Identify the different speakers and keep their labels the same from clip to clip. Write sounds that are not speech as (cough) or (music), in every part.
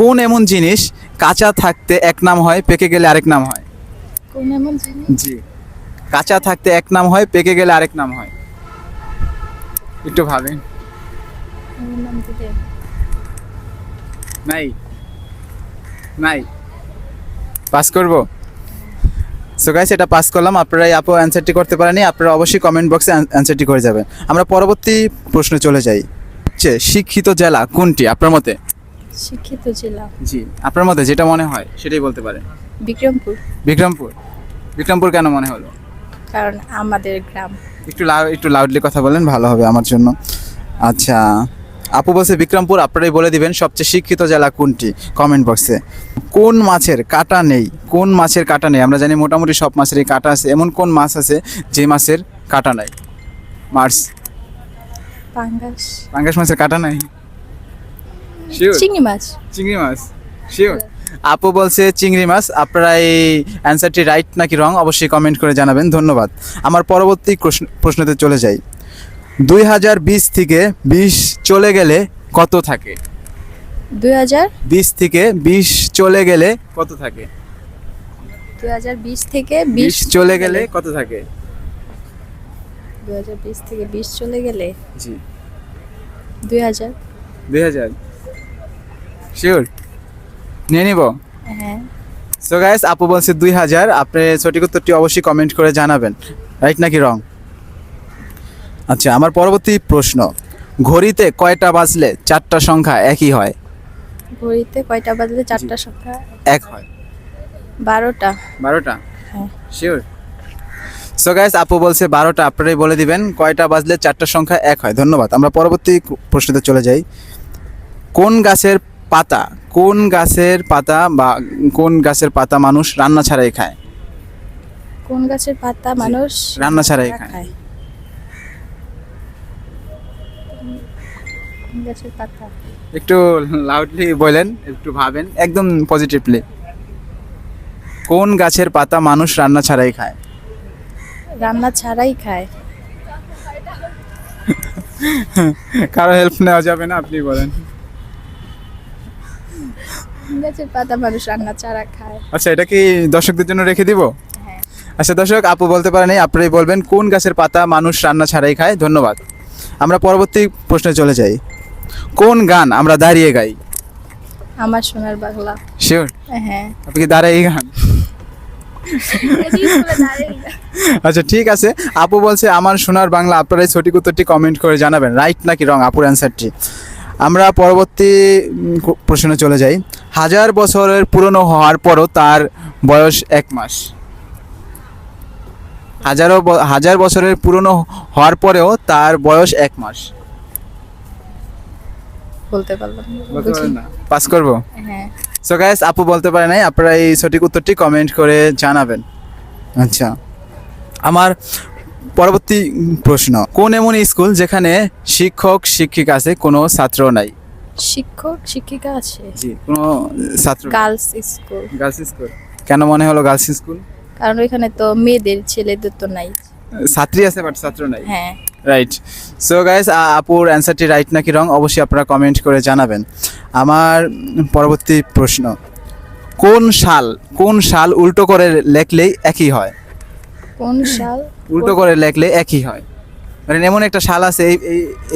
Speaker 1: কোন এমন জিনিস কাঁচা থাকতে এক নাম হয় পেকে গেলে আরেক নাম হয়?
Speaker 2: কোন এমন জিনিস?
Speaker 1: জি। কাঁচা থাকতে এক নাম হয় পেকে গেলে আরেক নাম হয়। একটু ভাবেন। নাই। নাই। পাস করব? সো গাইস এটা পাস করলাম। আপনারা এই আপু অ্যান্সারটি করতে পারেনি আপনারা অবশ্যই কমেন্ট বক্সে অ্যান্সারটি করে যাবেন। আমরা পরবর্তী প্রশ্নে চলে যাই। শিক্ষিত জেলা কোনটি আপনার মতে?
Speaker 2: শিক্ষিত জেলা।
Speaker 1: জি আপনার মতে যেটা মনে হয় সেটাই বলতে পারেন।
Speaker 2: বিক্রমপুর।
Speaker 1: বিক্রমপুর? বিক্রমপুর কেন মনে হলো?
Speaker 2: কারণ আমাদের গ্রাম।
Speaker 1: একটু লাউ একটু লাউডলি কথা বলেন ভালো হবে আমার জন্য। আচ্ছা আপু বলছে বিক্রমপুর আপনারাই বলে দিবেন সবচেয়ে শিক্ষিত জেলা কোনটি? কমেন্ট বক্সে কোন মাছের কাটা নেই? কোন মাছের কাটা নেই? আমরা জানি মোটামুটি সব মাছেরই কাটা আছে। এমন কোন মাছ আছে যে মাছের কাটা নাই? মার্স
Speaker 2: পাঙ্গাস।
Speaker 1: পাঙ্গাস মাছের কাটা নাই?
Speaker 2: চিংড়ি মাছ।
Speaker 1: চিংড়ি মাছ শিওর আপু বলছে চিংড়ি মাছ আপনারা এই অ্যান্সারটি রাইট নাকি রং অবশ্যই কমেন্ট করে জানাবেন ধন্যবাদ। আমার পরবর্তী প্রশ্ন- প্রশ্নতে চলে যাই। দুই হাজার বিশ থেকে বিশ চলে গেলে কত থাকে?
Speaker 2: দুই হাজার?
Speaker 1: বিশ থেকে বিশ চলে গেলে কত থাকে?
Speaker 2: দুই হাজার বিশ থেকে
Speaker 1: বিশ
Speaker 2: বিশ
Speaker 1: চলে গেলে। কত থাকে?
Speaker 2: দুই হাজার বিশ থেকে বিশ চলে গেলে?
Speaker 1: জি।
Speaker 2: দুই হাজার।
Speaker 1: দুই হাজার। শিওর নিয়ে নিব? সো গাইস আপু বলছে দুই হাজার আপনি সঠিক উত্তরটি অবশ্যই কমেন্ট করে জানাবেন। রাইট নাকি রং আচ্ছা আমার পরবর্তী প্রশ্ন। ঘড়িতে কয়টা বাজলে চারটা সংখ্যা একই হয়?
Speaker 2: ঘড়িতে কয়টা বাজলে চারটা সংখ্যা
Speaker 1: এক হয়।
Speaker 2: বারোটা।
Speaker 1: বারোটা? শিওর সো গাইস আপু বলছে বারোটা আপনারাই বলে দিবেন কয়টা বাজলে চারটা সংখ্যা এক হয়? ধন্যবাদ। আমরা পরবর্তী প্রশ্নতে চলে যাই। কোন গাছের পাতা? কোন গাছের পাতা বা কোন গাছের পাতা মানুষ রান্না ছাড়াই খায়?
Speaker 2: কোন গাছের পাতা মানুষ
Speaker 1: রান্না ছাড়াই খায়।
Speaker 2: গাছের পাতা?
Speaker 1: একটু লাউডলি বলেন একটু ভাবেন একদম পজিটিভলি কোন গাছের পাতা মানুষ রান্না ছাড়াই খায়?
Speaker 2: রান্না ছাড়াই খায়।
Speaker 1: কারও হেল্প নেওয়া যাবে না আপনি বলেন।
Speaker 2: গাছের পাতা মানুষ রান্না ছাড়া খায়।
Speaker 1: আচ্ছা এটা কি দর্শকদের জন্য রেখে দিব?
Speaker 2: হ্যাঁ।
Speaker 1: আচ্ছা দর্শক আপু বলতে পারেনি আপনারাই বলবেন কোন গাছের পাতা মানুষ রান্না ছাড়াই খায়? ধন্যবাদ। আমরা পরবর্তী প্রশ্নে চলে যাই। কোন গান আমরা দাঁড়িয়ে গাই?
Speaker 2: আমার সোনার বাংলা।
Speaker 1: শিওর
Speaker 2: হ্যাঁ।
Speaker 1: আপনি কি দাঁড়াই গান? আচ্ছা ঠিক আছে। আপু বলছে আমার সোনার বাংলা। আপনারাই সঠিক উত্তরটি কমেন্ট করে জানাবেন। রাইট নাকি রং আপুর অ্যান্সারটি আমরা পরবর্তী প্রশ্নে চলে যাই। হাজার বছরের পুরনো হওয়ার পরও তার বয়স এক মাস। হাজারো ব- হাজার বছরের পুরনো হওয়ার পরেও তার বয়স এক মাস।
Speaker 2: বলতে পারলাম না।
Speaker 1: পাস করব?
Speaker 2: হ্যাঁ।
Speaker 1: সো গাইস আপু বলতে পারে নাই আপনারা এই সঠিক উত্তরটি কমেন্ট করে জানাবেন। আচ্ছা। আমার পরবর্তী প্রশ্ন কোন এমন স্কুল যেখানে শিক্ষক শিক্ষিকা আছে কোনো ছাত্র নাই?
Speaker 2: শিক্ষক শিক্ষিকা আছে।
Speaker 1: জি কোনো ছাত্র
Speaker 2: গার্লস স্কুল।
Speaker 1: Girls school. কেন মনে হলো গার্লস স্কুল?
Speaker 2: কারণ ওইখানে তো মেয়েদের ছেলেদের তো নাই।
Speaker 1: ছাত্রী আছে বাট ছাত্র নাই?
Speaker 2: হ্যাঁ।
Speaker 1: রাইট সো গাইস আপুর অ্যান্সারটি রাইট নাকি রং অবশ্যই আপনারা কমেন্ট করে জানাবেন। আমার পরবর্তী প্রশ্ন কোন সাল কোন সাল উল্টো করে লেখলেই একই হয়?
Speaker 2: কোন সাল
Speaker 1: উল্টো করে লেখলে একই হয়। মানে এমন একটা শাল আছে এই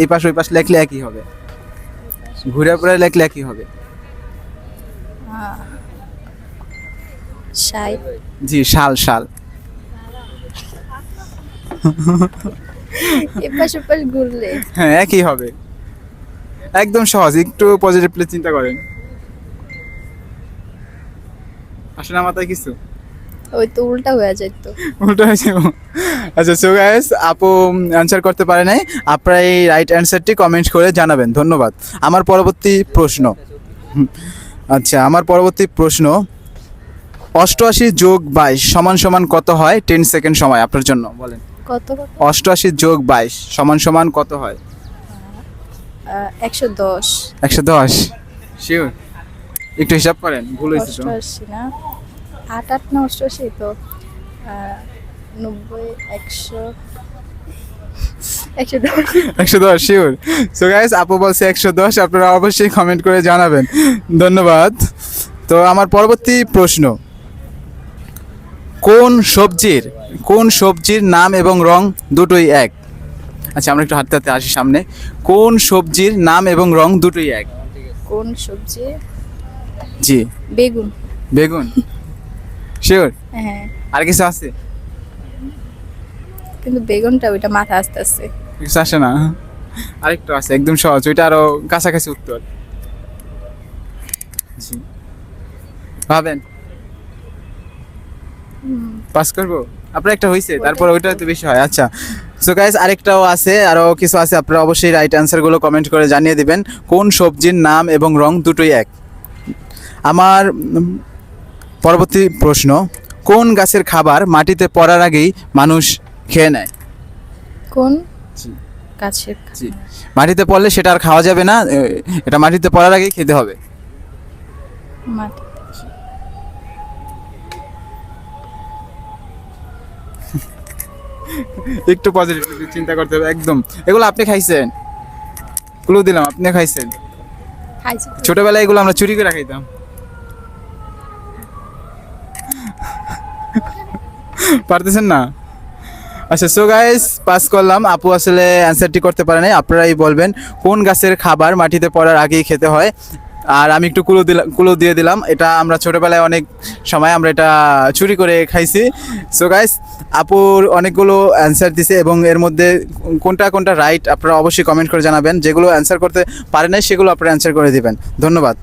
Speaker 1: এই পাশ ওই পাশ লেখলে একই হবে। ঘুরে লেখলে একই হবে। জি শাল শাল।
Speaker 2: এপাশ ওপাশ ঘুরলে।
Speaker 1: হ্যাঁ একই হবে। একদম সহজ একটু পজিটিভলি চিন্তা করেন। আসলে মাথায় কিছু?
Speaker 2: ওই তো উল্টা হয়ে যায় তো।
Speaker 1: উল্টো হয়েছে আচ্ছা সো গাইস আপু অ্যান্সার করতে পারে নাই। আপনারা এই রাইট অ্যান্সারটি কমেন্ট করে জানাবেন। ধন্যবাদ। আমার পরবর্তী প্রশ্ন। আচ্ছা আমার পরবর্তী প্রশ্ন। অষ্টআশি যোগ বাইশ সমান সমান কত হয়? টেন সেকেন্ড সময় আপনার জন্য। বলেন।
Speaker 2: কত কত?
Speaker 1: অষ্টআশি যোগ বাইশ সমান সমান কত হয়?
Speaker 2: একশো দশ।
Speaker 1: একশো দশ। শিওর একটু হিসাব করেন ভুল হয়েছে তো।
Speaker 2: না? আট আট না অষ্টআশি? তো নব্বই একশো একশো দশ।
Speaker 1: একশো দশ শিওর সো গাইস আপু বলছে একশো দশ আপনারা অবশ্যই কমেন্ট করে জানাবেন। ধন্যবাদ। তো আমার পরবর্তী প্রশ্ন। কোন সবজির কোন সবজির নাম এবং রং দুটোই এক? আচ্ছা আমরা একটু হাঁটতে হাঁটতে আসি সামনে। কোন সবজির নাম এবং রং দুটোই এক?
Speaker 2: কোন সবজি
Speaker 1: জি।
Speaker 2: বেগুন।
Speaker 1: বেগুন। শিওর
Speaker 2: হ্যাঁ।
Speaker 1: আর কিছু আছে?
Speaker 2: কিন্তু বেগুনটা ওইটা মাথা আস্তে আস্তে।
Speaker 1: কিছু আসে না। আরেকটু আছে একদম সহজ ওইটা আরও কাছাকাছি উত্তর ভাবেন। পাস করব? আপনার একটা হয়েছে তারপর ওইটা তো বেশি হয় আচ্ছা। সো গাইস আরেকটাও আছে আরও কিছু আছে আপনারা অবশ্যই রাইট অ্যান্সারগুলো কমেন্ট করে জানিয়ে দিবেন কোন সবজির নাম এবং রং দুটোই এক? আমার পরবর্তী প্রশ্ন কোন গাছের খাবার মাটিতে পড়ার আগেই মানুষ খেয়ে নেয়?
Speaker 2: কোন? গাছের
Speaker 1: মাটিতে পড়লে সেটা আর খাওয়া যাবে না এটা মাটিতে পড়ার আগেই খেতে হবে। (laughs) একটু পজিটিভ চিন্তা করতে হবে একদম। এগুলো আপনি খাইছেন? ক্লু দিলাম আপনি খাইছেন?
Speaker 2: খাইছি।
Speaker 1: ছোটবেলায় এগুলো আমরা চুরি করে খাইতাম। পারতেছেন না? আচ্ছা সো গাইস পাস করলাম। আপু আসলে অ্যান্সারটি করতে পারে নাই। আপনারাই বলবেন কোন গাছের খাবার মাটিতে পড়ার আগেই খেতে হয়। আর আমি একটু কুলো দিলাম কুলো দিয়ে দিলাম। এটা আমরা ছোটোবেলায় অনেক সময় আমরা এটা চুরি করে খাইছি। সো গাইস আপুর অনেকগুলো অ্যান্সার দিছে এবং এর মধ্যে কোনটা কোনটা রাইট আপনারা অবশ্যই কমেন্ট করে জানাবেন। যেগুলো অ্যান্সার করতে পারে নাই, সেগুলো আপনারা অ্যান্সার করে দিবেন। ধন্যবাদ।